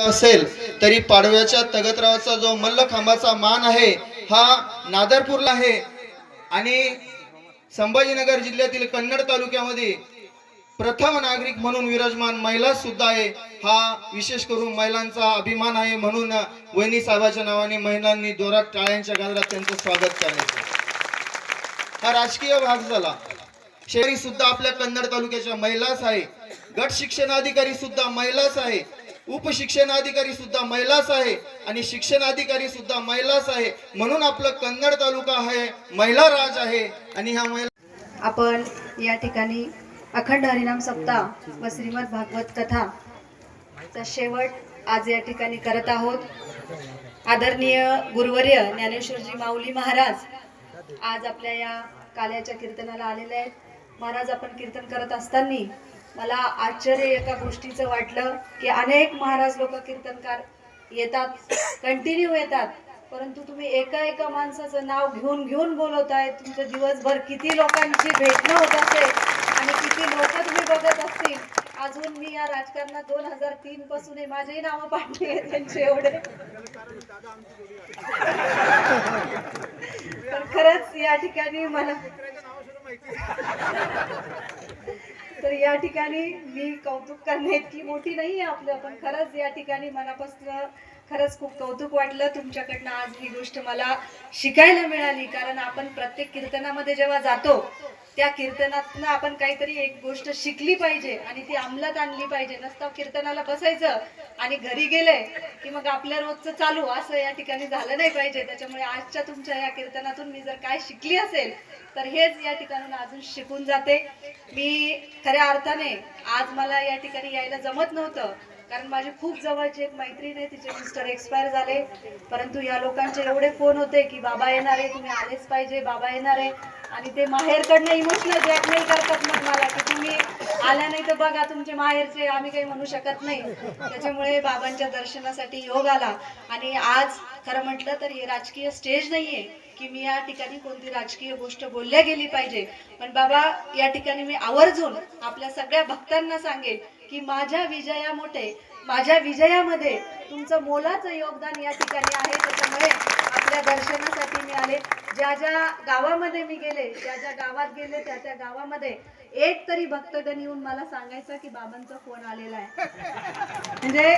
असेल तरी पाडव्याच्या तगतरावाचा जो मल्लखांबाचा मान आहे हा नादरपूरला आहे. आणि संभाजीनगर जिल्ह्यातील कन्नड तालुक्यामध्ये प्रथम नागरिक म्हणून विराजमान महिला सुद्धा आहे. हा विशेष करून महिलांचा अभिमान आहे म्हणून वहिनी साहेबाच्या नावाने महिलांनी जोरात टाळ्यांच्या गाजरात त्यांचं स्वागत करायचं. हा राजकीय भाग झाला. शहरी सुद्धा आपल्या कन्नड तालुक्याच्या महिलाच आहे. गट शिक्षणाधिकारी सुद्धा महिलाच आहे. उपशिक्षणाधिकारी सुद्धा महिलाच आहे. आणि शिक्षणाधिकारी सुद्धा महिलाच आहे. म्हणून आपलं कन्नड तालुका आहे महिला राज आहे. आणि ह्या महिला आपण या ठिकाणी अखंड हरिनाम सप्ताह व श्रीमद भागवत कथा चा शेवट आज या ठिकाणी करत आहोत. आदरणीय गुरुवर्य ज्ञानेश्वरजी माऊली महाराज आज आपल्या या काल्याच्या कीर्तनाला आलेले आहेत. महाराज आपण कीर्तन करत असताना मला आश्चर्य एका गोष्टीचं वाटलं की अनेक महाराज लोक कीर्तनकार येतात कंटिन्यू येतात. परंतु तुम्ही एका एका माणसाचं नाव घेऊन घेऊन बोलवताय. तुमचं दिवसभर किती लोकांची भेटणं होत असेल आणि किती लोक तुम्ही बघत असतील. अजून मी या राजकारणात दोन हजार तीन पासून माझेही नावं पाठली आहेत त्यांचे एवढे. पण खरंच या ठिकाणी मला तर या ठिकाणी मी कौतुक करणे इतकी मोठी नाही आहे आपलं पण खरंच या ठिकाणी मनापासून खरंच खूप कौतुक वाटलं तुमच्याकडनं आज ही गोष्ट मला शिकायला मिळाली. कारण आपण प्रत्येक कीर्तनामध्ये जेव्हा जातो त्या कीर्तनातनं आपण काहीतरी एक गोष्ट शिकली पाहिजे आणि ती अंमलात आणली पाहिजे. नसता कीर्तनाला बसायचं आणि घरी गेले की मग आपल्या रोजचं चालू. असं या ठिकाणी झालं नाही पाहिजे. त्याच्यामुळे आजच्या तुमच्या या कीर्तनातून मी जर काय शिकली असेल तर हेच या ठिकाणून अजून शिकून जाते. मी खऱ्या अर्थाने आज मला या ठिकाणी यायला जमत नव्हतं. कारण माझे खूप जवळची एक मैत्रीण आहे तिचे मिस्टर एक्सपायर झाले. परंतु या लोकांचे एवढे फोन होते की बाबा येणार आहे तुम्ही आलेच पाहिजे बाबा येणार आहे. आणि ते माहेरकडनं इमोशनल ब्लॅकमेल करतात मग मला की तुम्ही आल्या नाही तर बघा तुमचे माहेरचे आम्ही काही म्हणू शकत नाही. त्याच्यामुळे बाबांच्या दर्शनासाठी योग आला. आणि आज खरं म्हटलं तर हे राजकीय स्टेज नाहीये की मी या ठिकाणी कोणती राजकीय गोष्ट बोलल्या गेली पाहिजे. पण बाबा या ठिकाणी मी आवर्जून आपल्या सगळ्या भक्तांना सांगेन की माझ्या विजया मोठे माझ्या विजयामध्ये तुमचं मोलाचं योगदान या ठिकाणी आहे. त्याच्यामुळे आपल्या दर्शनासाठी मी आले. ज्या ज्या गावामध्ये मी गेले ज्या ज्या गावात गेले त्या त्या गावामध्ये एक तरी भक्तगण येऊन मला सांगायचं की बाबांचा फोन आलेला आहे. म्हणजे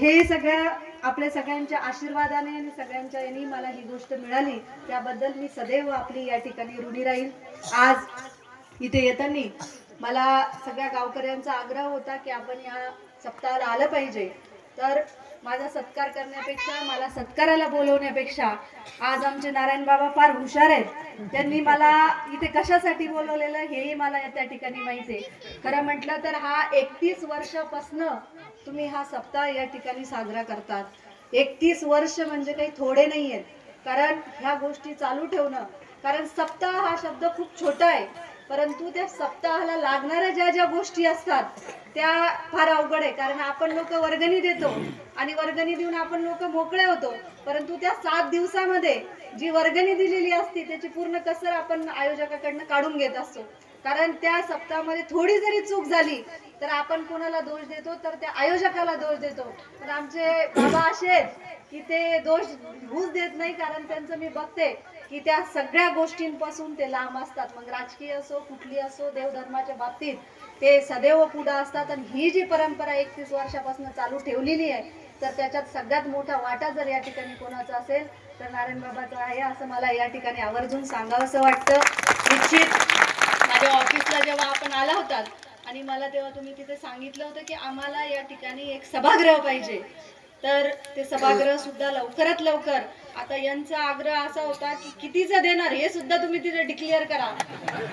हे सगळ्या आपल्या सगळ्यांच्या आशीर्वादाने आणि सगळ्यांच्या यांनी मला ही गोष्ट मिळाली. त्याबद्दल मी सदैव आपली या ठिकाणी ऋणी राहील. आज इथे येताना मला सगळ्या गावकऱ्यांचा आग्रह होता की आपण या सप्ताहाला आलं पाहिजे. तर माझा सत्कार करण्यापेक्षा मला सत्काराला बोलवण्यापेक्षा आज आमचे नारायण बाबा फार हुशार आहेत. त्यांनी मला इथे कशासाठी बोलवलेलं हेही मला या त्या ठिकाणी माहिती आहे. खरं म्हटलं तर हा एकतीस वर्षापासनं तुम्ही हा सप्ताह या ठिकाणी साजरा करतात. एकतीस वर्ष म्हणजे काही थोडे नाही आहेत कारण ह्या गोष्टी चालू ठेवणं कारण सप्ताह हा शब्द खूप छोटा आहे. परंतु त्या सप्ताहाला लागणाऱ्या ज्या ज्या गोष्टी असतात त्या फार अवघड आहे. कारण आपण लोक वर्गणी देतो आणि वर्गणी देऊन आपण लोक मोकळे होतो. परंतु त्या सात दिवसामध्ये जी वर्गणी दिलेली असते त्याची पूर्ण कसर आपण आयोजकाकडनं काढून घेत असतो. कारण त्या सप्ताहामध्ये थोडी जरी चूक झाली तर आपण कोणाला दोष देतो तर त्या आयोजकाला दोष देतो. पण आमचे बाबा असे आहेत की ते दोष होऊच देत नाही कारण त्यांचं मी बघते की त्या सगळ्या गोष्टींपासून ते लांब असतात. मग राजकीय असो कुठली असो देवधर्माच्या बाबतीत ते सदैव पुढं असतात. आणि ही जी परंपरा एकतीस वर्षापासून चालू ठेवलेली आहे तर त्याच्यात सगळ्यात मोठा वाटा जर या ठिकाणी कोणाचा असेल तर नारायण बाबाचा आहे असं मला या ठिकाणी आवर्जून सांगावंसं वाटतं. निश्चित माझ्या ऑफिसला जेव्हा आपण आला होतात आणि मला तेव्हा तुम्ही तिथे सांगितलं होतं की आम्हाला या ठिकाणी एक सभागृह पाहिजे. तर ते सभागृह सुद्धा लवकरात लवकर आता यांचा आग्रह असा होता की कितीचं देणार हे सुद्धा तुम्ही तिथे डिक्लेअर करा.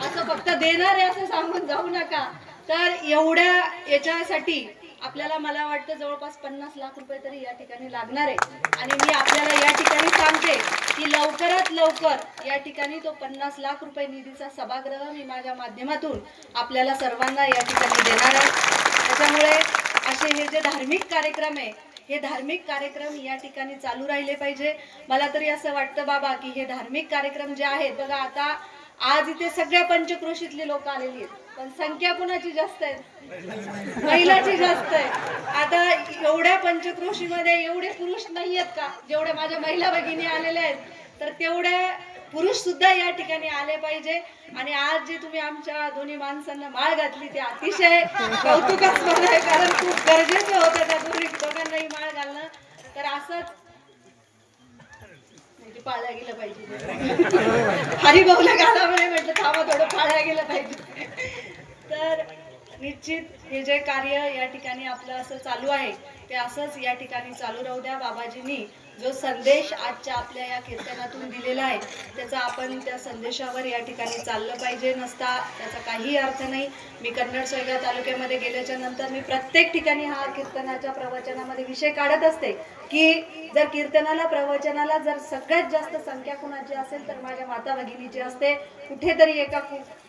असं फक्त देणार आहे असं सांगून जाऊ नका. तर एवढ्या याच्यासाठी आपल्याला मला वाटतं जवळपास पन्नास लाख रुपये तरी या ठिकाणी लागणार आहे. आणि मी आपल्याला या ठिकाणी सांगते की लवकरात लवकर या ठिकाणी तो पन्नास लाख रुपये निधीचा सभागृह मी माझ्या माध्यमातून आपल्याला सर्वांना या ठिकाणी देणार आहे. त्याच्यामुळे असे हे जे धार्मिक कार्यक्रम आहे हे धार्मिक कार्यक्रम या ठिकाणी चालू राहिले पाहिजे. मला तरी असं वाटतं बाबा की हे धार्मिक कार्यक्रम जे आहेत बघा आता आज इथे सगळ्या पंचक्रोशीतली लोक आलेली आहेत. पण संख्या कुणाची जास्त आहे? महिलाची जास्त आहे. आता एवढ्या पंचक्रोशीमध्ये एवढे पुरुष नाही आहेत का? जेवढ्या माझ्या महिला भगिनी आलेल्या आहेत तर तेवढे पुरुष सुद्धा या ठिकाणी आले पाहिजे. आणि आज जे तुम्ही आमच्या दोन्ही माणसांना माळ घातली ते अतिशय कौतुकास्पद आहे कारण खूप गरजेचं होतं त्या दोन्ही दोघांनाही माळ घालणं. तर असंच म्हणजे पाळल्या गेलं पाहिजे. हरिभाऊला घाला म्हणे म्हटलं थांबा थोडं पाळल्या गेलं पाहिजे. तर निश्चित हे जे कार्य या ठिकाणी आपलं असं चालू आहे ते असंच या ठिकाणी चालू राहू द्या बाबाजींनी. जो संदेश आजच्या आपल्या या कीर्तनातून दिलेला आहे त्याचा आपण त्या संदेशावर या ठिकाणी चाललं पाहिजे. नसता त्याचा काही अर्थ नाही. मी कन्नड सोयगाव तालुक्यामध्ये गेल्याच्यानंतर मी प्रत्येक ठिकाणी हा कीर्तनाच्या प्रवचनामध्ये विषय काढत असते की जर कीर्तनाला प्रवचनाला जर सगळ्यात जास्त संख्या कुणाची असेल तर माझ्या माता भगिनीची असते. कुठेतरी एका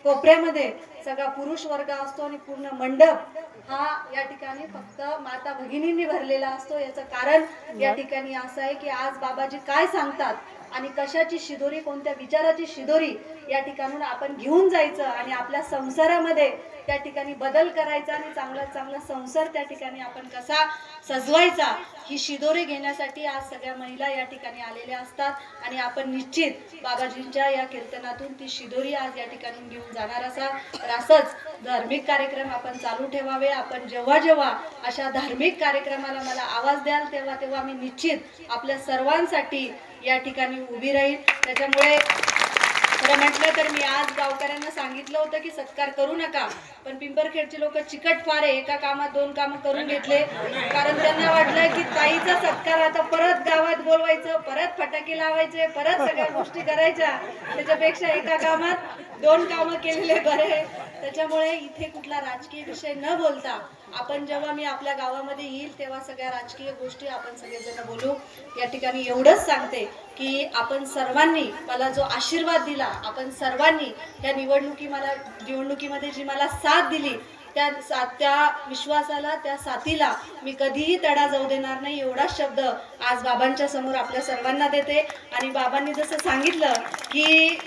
कोपऱ्यामध्ये सगळा पुरुष वर्ग असतो आणि पूर्ण मंडप हा या ठिकाणी फक्त माता भगिनींनी भरलेला असतो. याचं कारण या ठिकाणी असं आहे की आज बाबाजी काय सांगतात आणि कशाची शिदोरी कोणत्या विचाराची शिदोरी या ठिकाणून आपण घेऊन जायचं आणि आपल्या संसारामध्ये त्या ठिकाणी बदल करायचा आणि चांगला चांगला संसार त्या ठिकाणी आपण कसा सजवायचा. ही शिदोरी घेण्यासाठी आज सगळ्या महिला या ठिकाणी आलेल्या असतात आणि आपण निश्चित बाबाजींच्या या कीर्तनातून ती शिदोरी आज या ठिकाणी घेऊन जाणार असा तर असंच धार्मिक कार्यक्रम आपण चालू ठेवावे. आपण जेव्हा जेव्हा अशा धार्मिक कार्यक्रमाला मला आवाज द्याल तेव्हा तेव्हा मी निश्चित आपल्या सर्वांसाठी या ठिकाणी उभी राहील. त्याच्यामुळे खरं म्हटलं तर मी आज गावकऱ्यांना सांगितलं होतं की सत्कार करू नका पण पिंपरखेडचे लोक चिकट फार आहे एका कामात दोन कामं करून घेतले. कारण त्यांना वाटलं की ताईचा सत्कार आता परत गावात बोलवायचं परत फटाके लावायचे परत सगळ्या गोष्टी करायच्या. त्याच्यापेक्षा एका कामात दोन कामं केलेले बरे. त्याच्यामुळे इथे कुठला राजकीय विषय न बोलता आपण जेव्हा मी आपल्या गावामध्ये येईल तेव्हा सगळ्या राजकीय गोष्टी आपण सगळेजण बोलू. या ठिकाणी एवढंच सांगते की आपण सर्वांनी मला जो आशीर्वाद दिला आपण सर्वांनी या निवडणुकी मला निवडणुकीमध्ये जी मला साथ दिली त्या सा त्या विश्वासाला त्या साथीला मी कधीही तडा जाऊ देणार नाही एवढाच शब्द आज बाबांच्या समोर आपल्या सर्वांना देते. आणि बाबांनी जसं सांगितलं की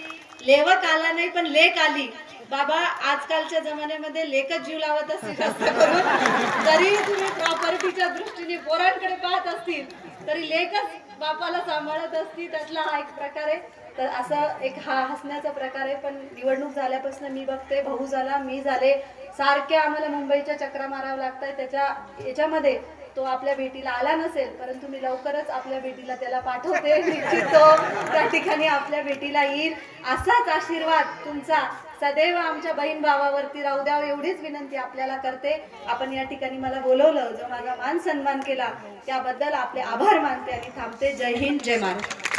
लेवक आला नाही पण लेक आली बाबा आजकालच्या जमान्यामध्ये लेखच जीव लावत असतील जास्त करून. जरी तुम्ही प्रॉपर्टीच्या दृष्टीने पोरांकडे पाहत असतील तरी लेखच बापाला सांभाळत असतील त्यातला हा एक प्रकार आहे. तर असं एक हा हसण्याचा प्रकार आहे. पण निवडणूक झाल्यापासून मी बघते भाऊ झाला मी झाले सारख्या आम्हाला मुंबईच्या चक्रा मारावं लागतंय त्याच्या याच्यामध्ये तो आपल्या भेटीला आला नसेल परंतु मी लवकरच आपल्या भेटीला त्याला पाठवते. निश्चित तो त्या ठिकाणी आपल्या भेटीला येईल. असाच आशीर्वाद तुमचा सदैव आमच्या बहीण भावावरती राहू द्यावं एवढीच विनंती आपल्याला करते. आपण या ठिकाणी मला बोलवलं जो माझा मान सन्मान केला त्याबद्दल आपले आभार मानते आणि थांबते. जय हिंद जय महाराष्ट्र.